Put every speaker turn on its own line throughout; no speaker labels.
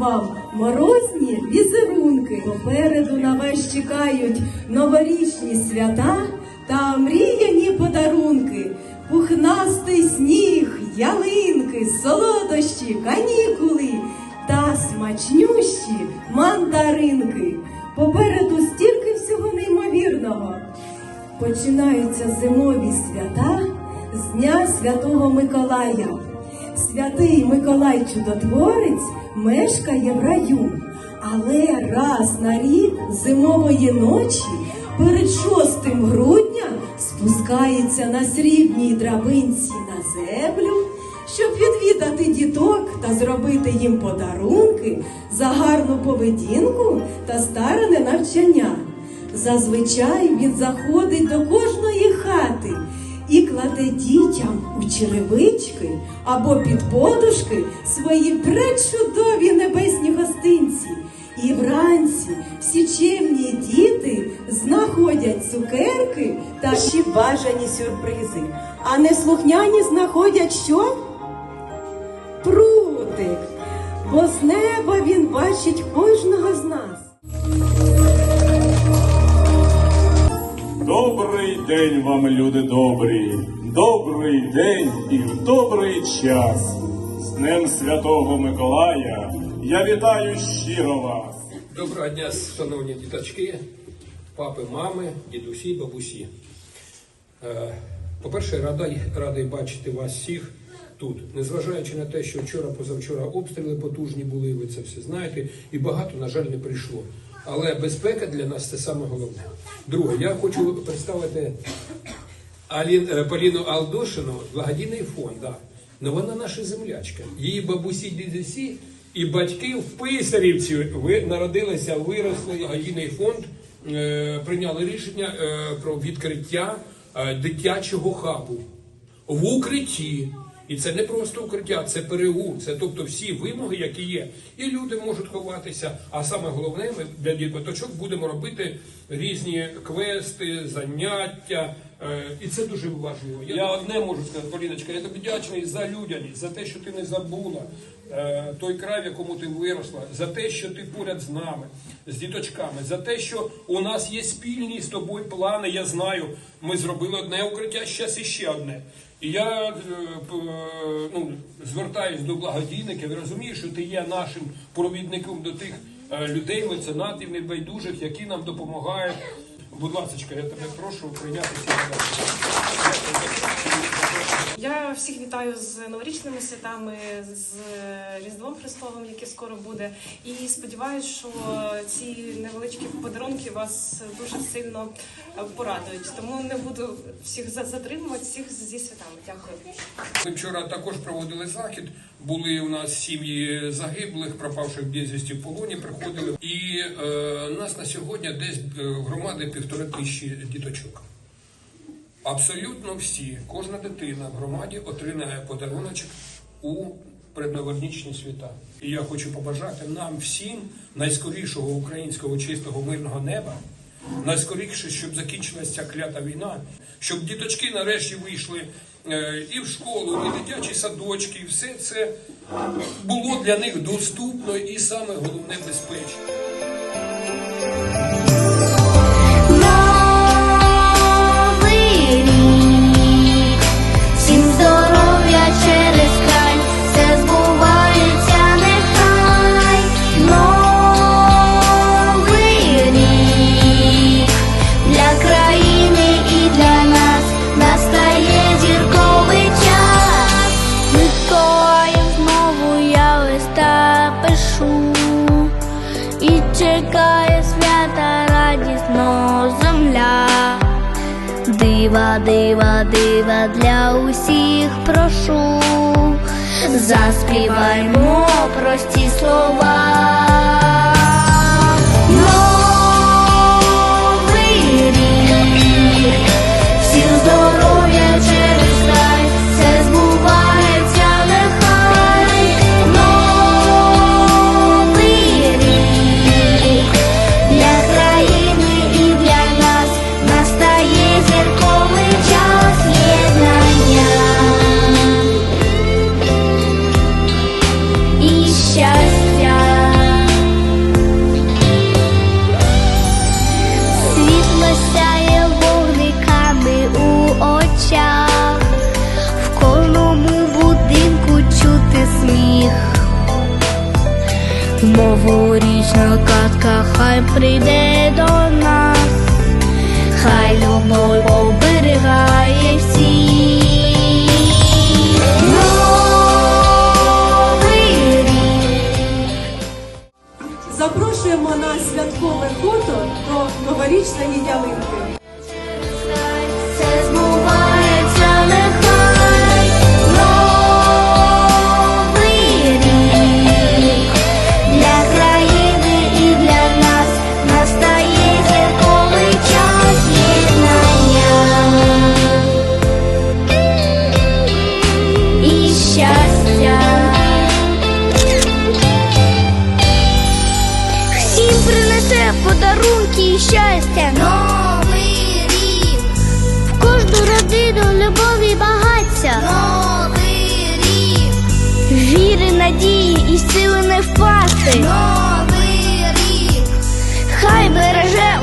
вам морозні візерунки. Попереду на вас чекають новорічні свята та мріяні подарунки, пухнастий сніг, ялинки, солодощі, канікули та смачнющі мандаринки. Попереду стільки всього неймовірного. Починаються зимові свята з Дня Святого Миколая. Святий Миколай Чудотворець мешкає в раю, але раз на рік зимової ночі перед 6 грудня спускається на срібній драбинці на землю, щоб відвідати діток та зробити їм подарунки за гарну поведінку та старане навчання. Зазвичай він заходить до кожної хати кладе дітям у черевички або під подушки свої пречудові небесні гостинці. І вранці всі чемні діти знаходять цукерки та ще бажані сюрпризи. А неслухняні знаходять що? Прутик. Бо з неба він бачить кожного з нас.
Добрий день вам, люди добрі, добрий день і в добрий час. З Днем Святого Миколая я вітаю щиро вас.
Доброго дня, шановні діточки, папи, мами, дідусі, бабусі. Е, По-перше, радий, радий бачити вас всіх тут, незважаючи на те, що вчора, позавчора обстріли потужні були, ви це все знаєте, і багато, на жаль, не прийшло. Але безпека для нас це саме головне. Друге, я хочу представити Алін, е, Поліну Алдошину, благодійний фонд. Да. Ну вона наша землячка. Її бабусі, дідусі і батьки в Писарівці. Ви народилися, виросли. Благодійний фонд е, прийняли рішення е, про відкриття е, дитячого хабу в укритті. І це не просто укриття, це ПРУ, це тобто всі вимоги, які є. І люди можуть ховатися. А саме головне, ми для діточок будемо робити різні квести, заняття. Е, І це дуже важливо. Я одне можу сказати, Поліночка, я тобі вдячний за людяність, за те, що ти не забула той край, в якому ти виросла, за те, що ти поряд з нами, з діточками, за те, що у нас є спільні з тобою плани. Я знаю, ми зробили одне укриття, зараз іще одне. І я е, е, ну, звертаюсь до благодійників, розумію, що ти є нашим провідником до тих е, людей, меценатів, небайдужих, які нам допомагають. Будь ласка, я тебе прошу прийняти
Всіх вітаю з новорічними святами, з Різдвом Христовим, яке скоро буде. І сподіваюся, що ці невеличкі подарунки вас дуже сильно порадують. Тому не буду всіх за- затримувати, всіх зі святами. Дякую.
Ми вчора також проводили захід. Були у нас сім'ї загиблих, пропавших безвісті в полоні, приходили. І е, нас на сьогодні десь е, громади півтори тисячі діточок. Абсолютно всі, кожна дитина в громаді отримає подаруночок у предноворічні свята. І я хочу побажати нам всім найскорішого українського чистого мирного неба, найскоріше, щоб закінчилася ця клята війна, щоб діточки нарешті вийшли е, і в школу, і в дитячі садочки, і все це було для них доступно і саме головне безпечно.
Дива, дива, дива для усіх прошу. Заспіваймо прості слова. Новорічна катка, хай прийде до нас, хай любов оберігає всі.
Запрошуємо на святкове фото до новорічної ялинки.
І щастя. Новий рік. В кожну родину любові багаття. Новий рік. Віри, надії і сили не впасти. Новий рік. Хай береже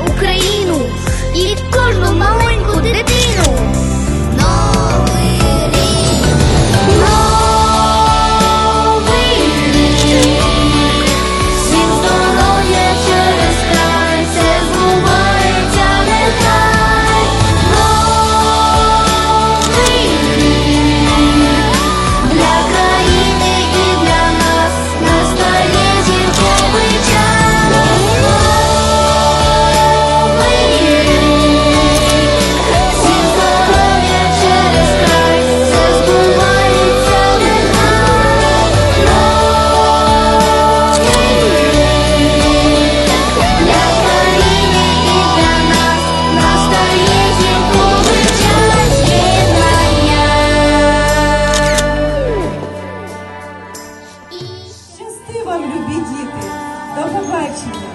вам, любі діти, до побачення.